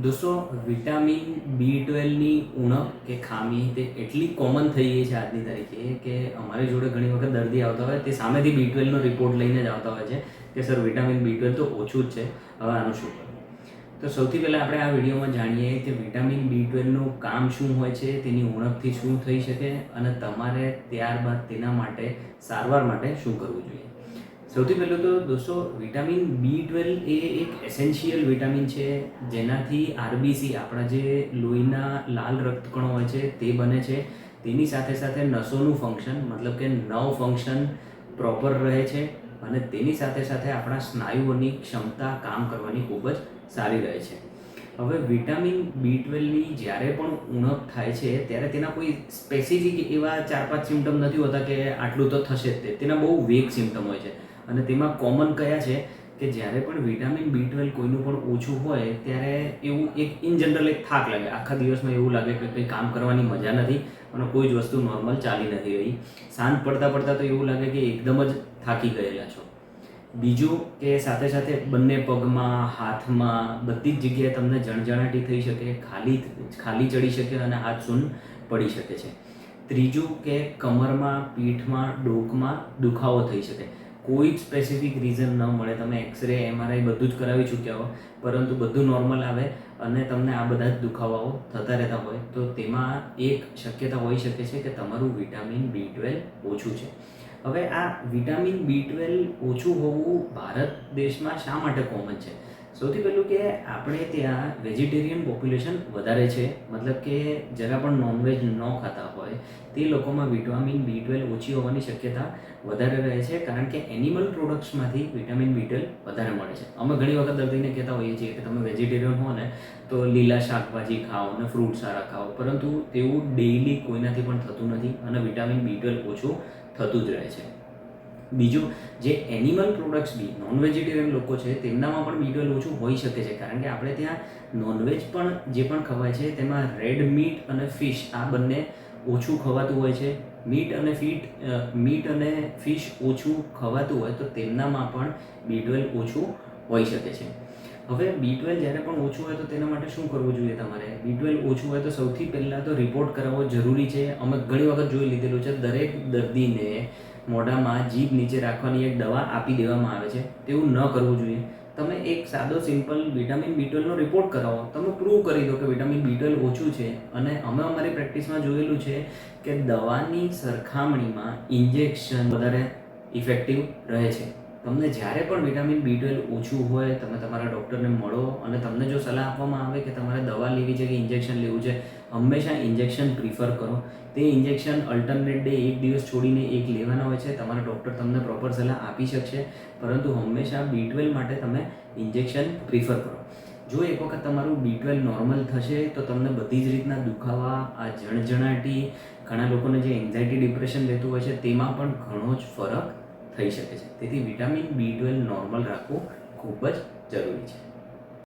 દોસ્તો vitamin B ટ્વેલ્વની ઉણપ કે ખામી તે એટલી કોમન થઈ ગઈ છે આજની તારીખે કે અમારી જોડે ઘણી વખત દર્દી આવતા હોય, તે સામેથી બી ટ્વેલ્વનો રિપોર્ટ લઈને જ આવતા હોય છે કે, સર વિટામિન બી ટ્વેલ્વ તો ઓછું જ છે, હવે આનું શું કરવું? તો સૌથી પહેલાં આપણે આ વિડીયોમાં જાણીએ કે વિટામિન બી ટ્વેલ્વનું કામ શું હોય છે, તેની ઉણપથી શું થઈ શકે અને તમારે ત્યારબાદ તેના માટે સારવાર માટે શું કરવું જોઈએ. સૌથી પહેલું તો દોસ્તો, વિટામિન બી ટ્વેલ્વ એ એક એસેન્શિયલ વિટામિન છે. જેનાથી આરબીસી આપણા જે લોહીના લાલ રક્તકણો હોય છે, તે બને છે. તેની સાથે સાથે નસોનું ફંક્શન મતલબ કે નવ ફંક્શન પ્રોપર રહે છે અને તેની સાથે સાથે આપણા સ્નાયુઓની ક્ષમતા કામ કરવાની ખૂબ જ સારી રહે છે. હવે વિટામિન બી ટ્વેલ્વની જ્યારે પણ ઉણપ થાય છે, ત્યારે તેના કોઈ સ્પેસિફિક એવા ચાર પાંચ સિમ્ટમ નથી હોતા કે આટલું તો થશે જ તે. તેના બહુ વેગ સિમ્ટમ હોય છે. અને તેમાં કોમન કયા છે કે જ્યારે પણ વિટામિન બી ટ્વેલ્વ કોઈનું પણ ઓછું હોય, ત્યારે એવું એક ઇન જનરલ એક થાક લાગે. આખા દિવસમાં એવું લાગે કે કંઈ કામ કરવાની મજા નથી, અને કોઈ જ વસ્તુ નોર્મલ ચાલી નથી રહી. સાંજ પડતા પડતા તો એવું લાગે કે એકદમ જ થાકી ગયેલા છો. બીજું કે સાથે સાથે બંને પગમાં, હાથમાં, બધી જ જગ્યાએ તમને જણજણાટી થઈ શકે, ખાલી ખાલી ચડી શકે અને હાથ સૂન પડી શકે છે. ત્રીજું કે કમરમાં, પીઠમાં, ડોકમાં દુખાવો થઈ શકે. કોઈ જ સ્પેસિફિક રીઝન ન મળે. તમે એક્સરે એમઆરઆઈ બધું જ કરાવી ચૂક્યા હો. પરંતુ બધું નોર્મલ આવે અને તમને આ બધા જ દુખાવાઓ થતા રહેતા હોય. તો તેમાં એક શક્યતા હોઈ શકે છે કે તમારું વિટામિન બી ટ્વેલ્વ ઓછું છે. હવે આ વિટામિન બી ટ્વેલ્વ ઓછું હોવું ભારત દેશમાં શા માટે કોમન છે? સૌથી પહેલું કે આપણે ત્યાં વેજીટેરિયન પોપ્યુલેશન વધારે છે. મતલબ કે જરા પણ નોનવેજ ન ખાતા હોય, તે લોકોમાં વિટામિન બી ટ્વેલ્વ ઓછી હોવાની શક્યતા વધારે રહે છે. કારણ કે એનિમલ પ્રોડક્ટ્સમાંથી વિટામિન બી ટ્વેલ્વ વધારે મળે છે. અમે ઘણી વખત દર્દીને કહેતા હોઈએ છીએ કે તમે વેજીટેરિયન હો ને, તો લીલા શાકભાજી ખાઓ અને ફ્રૂટ સારા ખાઓ. પરંતુ તેવું ડેઇલી કોઈનાથી પણ થતું નથી અને વિટામિન બી ટ્વેલ્વ ઓછું થતું જ રહે છે. બીજું, જે એનિમલ પ્રોડક્ટ્સ બી નોન વેજીટેરિયન લોકો છે, તેમનામાં પણ બી ટ્વેલ્વ ઓછું હોઈ શકે છે. કારણ કે આપણે ત્યાં નોનવેજ પણ જે પણ ખવાય છે, તેમાં રેડ મીટ અને ફિશ આ બંને ઓછું ખવાતું હોય છે. મીટ અને ફીટ મીટ અને ફિશ ઓછું ખવાતું હોય તો તેમનામાં પણ બી ટ્વેલ્વ ઓછું હોઈ શકે છે. હવે બી ટ્વેલ્વ જ્યારે પણ ઓછું હોય તો તેના માટે શું કરવું જોઈએ તમારે? બી ટ્વેલ્વ ઓછું હોય તો સૌથી પહેલાં તો રિપોર્ટ કરાવવો જરૂરી છે. અમે ઘણી વખત જોઈ લીધેલું છે, દરેક દર્દીને મોઢામાં જીભ નીચે રાખવાની એક દવા આપી દેવામાં આવે છે. તેવું ન કરવું જોઈએ. તમે એક સાદો સિમ્પલ વિટામિન બી ટ્વેલ્વનો રિપોર્ટ કરાવો. તમે પ્રૂવ કરી દો કે વિટામિન બી ટ્વેલ્વ ઓછું છે. અને અમે અમારી પ્રેક્ટિસમાં જોયેલું છે કે દવાની સરખામણીમાં ઇન્જેક્શન વધારે ઇફેક્ટિવ રહે છે. તમને જ્યારે પણ વિટામિન બી ટ્વેલ્વ ઓછું હોય, તમે તમારા ડૉક્ટરને મળો અને તમને જો સલાહ આપવામાં આવે કે તમારે દવા લેવી છે કે ઇન્જેક્શન લેવું છે, હંમેશા ઇન્જેક્શન પ્રિફર કરો. તે ઇન્જેક્શન અલ્ટરનેટ ડે એક દિવસ છોડીને એક લેવાના હોય છે. તમારા ડૉક્ટર તમને પ્રોપર સલાહ આપી શકશે, પરંતુ હંમેશા બી ટ્વેલ્વ માટે તમે ઇન્જેક્શન પ્રિફર કરો. જો એક વખત તમારું બી ટ્વેલ્વ નોર્મલ થશે, તો તમને બધી જ રીતના દુખાવા, આ જણજણાટી, ઘણા લોકોને જે એન્ઝાયટી ડિપ્રેશન લેતું હોય છે, તેમાં પણ ઘણો જ ફરક થઈ શકે છે. તેથી વિટામિન બી ટ્વેલ્વ નોર્મલ રાખવું ખૂબ જ જરૂરી છે.